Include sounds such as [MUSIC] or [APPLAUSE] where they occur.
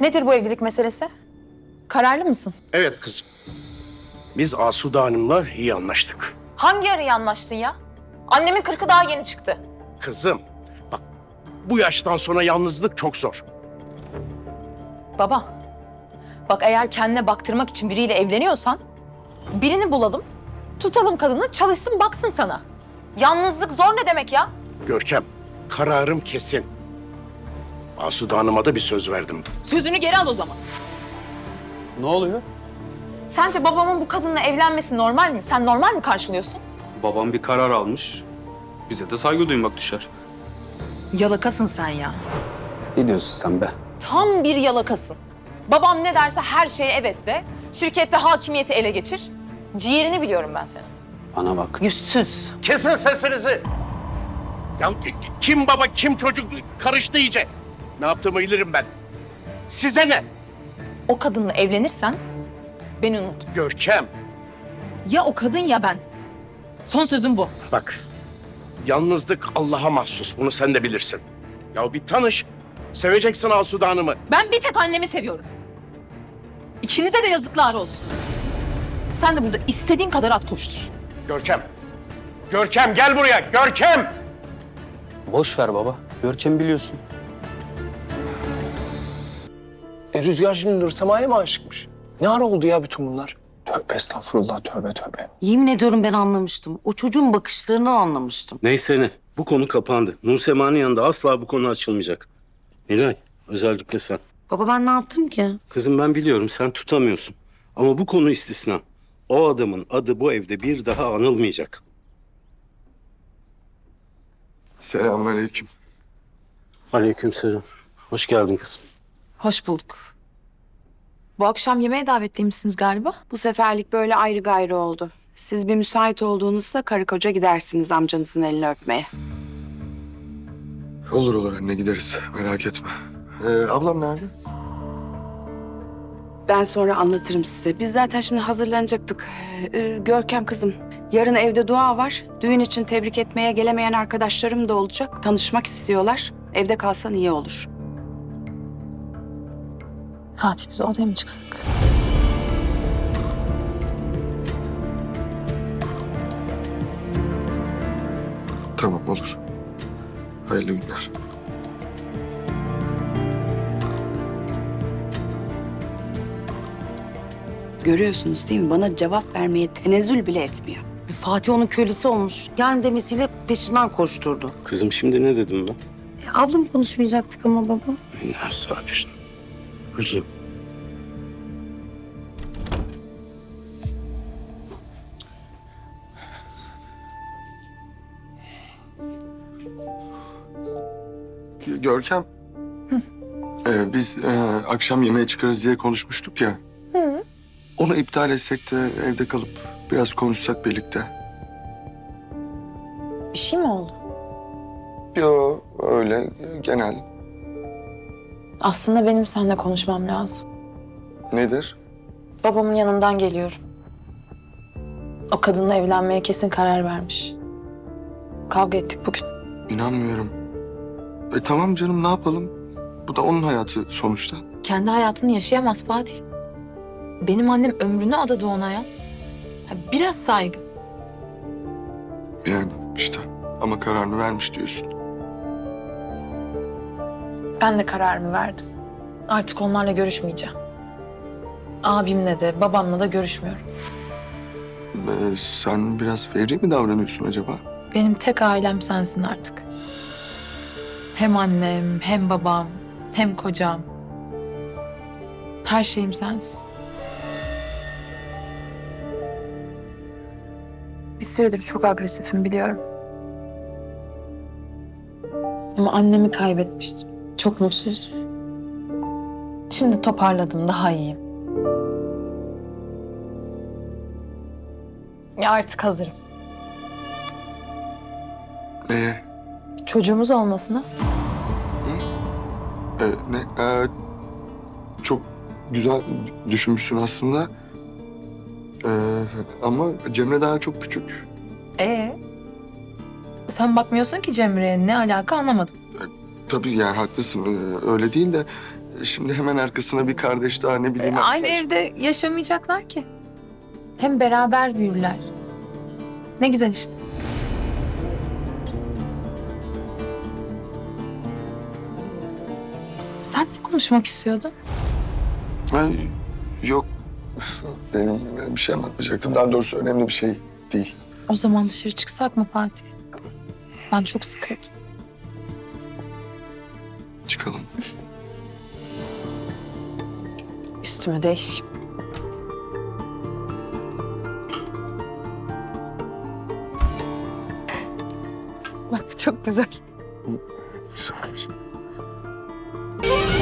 Nedir bu evlilik meselesi? Kararlı mısın? Evet kızım. Biz Asude Hanım'la iyi anlaştık. Hangi ara iyi anlaştın ya? Annemin kırkı daha yeni çıktı. Kızım bak bu yaştan sonra yalnızlık çok zor. Baba, bak eğer kendine baktırmak için biriyle evleniyorsan birini bulalım, tutalım kadını, çalışsın baksın sana. Yalnızlık zor ne demek ya? Görkem kararım kesin. Asude Hanım'a da bir söz verdim. Sözünü geri al o zaman. Ne oluyor? Sence babamın bu kadınla evlenmesi normal mi? Sen normal mi karşılıyorsun? Babam bir karar almış. Bize de saygı duymak düşer. Yalakasın sen ya. Ne diyorsun sen be? Tam bir yalakasın. Babam ne derse her şeye evet de, şirkette hakimiyeti ele geçir. Ciğerini biliyorum ben senin. Bana bak. Yüzsüz. Kesin sesinizi. Ya ki- kim baba kim çocuk karıştı iyice. Ne yaptığımı bilirim ben. Size ne? O kadınla evlenirsen beni unut. Görkem Ya o kadın ya ben. Son sözüm bu. bak yalnızlık Allah'a mahsus bunu sen de bilirsin. Ya bir tanış. Seveceksin Asude Hanım'ı. Ben bir tek annemi seviyorum. İkinize de yazıklar olsun. Sen de burada istediğin kadar at koştur. Görkem. Görkem gel buraya. Görkem. Boş ver baba. Görkem biliyorsun. Rüzgar şimdi Nur Sema'ya mı aşıkmış? Ne ara oldu ya bütün bunlar? Tövbe estağfurullah tövbe tövbe. Yemin ediyorum ben anlamıştım. O çocuğun bakışlarından anlamıştım. Neyse ne. Bu konu kapandı. Nur Sema'nın yanında asla bu konu açılmayacak. Nilay, özellikle sen. Baba ben ne yaptım ki? Kızım ben biliyorum sen tutamıyorsun. Ama bu konu istisna. O adamın adı bu evde bir daha anılmayacak. Selamünaleyküm. Aleykümselam. Hoş geldin kızım. Hoş bulduk. Bu akşam yemeğe davetliymişsiniz galiba. Bu seferlik böyle ayrı gayrı oldu. Siz bir müsait olduğunuzda karı koca gidersiniz amcanızın elini öpmeye. Olur olur anne gideriz merak etme. Ee, ablam nerede? Ben sonra anlatırım size. Biz zaten şimdi hazırlanacaktık. Ee, Görkem kızım, yarın evde dua var. Düğün için tebrik etmeye gelemeyen arkadaşlarım da olacak. Tanışmak istiyorlar. Evde kalsan iyi olur. Fatih biz odaya mı çıksak? Tamam olur. Hayırlı günler. Görüyorsunuz değil mi? Bana cevap vermeye tenezzül bile etmiyor. E, Fatih onun kölesi olmuş. Yani demesiyle peşinden koşturdu. Kızım şimdi ne dedim ben? E, ablam konuşmayacaktık ama baba. Ya sabir. Kızım. Görkem. Ee, biz e, akşam yemeğe çıkarız diye konuşmuştuk ya. Onu iptal etsek de evde kalıp biraz konuşsak birlikte. Bir şey mi oldu? Yo öyle genel. Aslında benim seninle konuşmam lazım. Nedir? Babamın yanından geliyorum. O kadınla evlenmeye kesin karar vermiş. Kavga ettik bugün. İnanmıyorum. E tamam canım ne yapalım? Bu da onun hayatı sonuçta. Kendi hayatını yaşayamaz Fatih. Benim annem ömrünü adadı ona ya. Ha, Biraz saygı. Yani işte ama kararını vermiş diyorsun. Ben de kararımı verdim. Artık onlarla görüşmeyeceğim. Abimle de babamla da görüşmüyorum. Ee, sen biraz fevri mi davranıyorsun acaba? Benim tek ailem sensin artık. Hem annem, hem babam, hem kocam. Her şeyim sensin. Bir süredir çok agresifim biliyorum. Ama annemi kaybetmiştim. Çok mutsuzdum. Şimdi toparladım, daha iyiyim. Ya artık hazırım. Ee, Çocuğumuz olmasına. E, ne? Ee, çok güzel düşünmüşsün aslında. Ee, ama Cemre daha çok küçük. Ee? Sen bakmıyorsun ki Cemre'ye. Ne alaka anlamadım. Tabii yani haklısın. ee, öyle değil de Şimdi hemen arkasına bir kardeş daha ne bileyim. E, Aynı saç- evde yaşamayacaklar ki. Hem beraber büyürler. Ne güzel işte. Sen ne konuşmak istiyordun? Ay, yok. [LAUGHS] Benim bir şey anlatmayacaktım. Daha doğrusu önemli bir şey değil. O zaman dışarı çıksak mı Fatih? Ben çok sıkıldım. Çıkalım. [LAUGHS] Üstümü değişeyim. Bak çok güzel. Güzel. Yeah.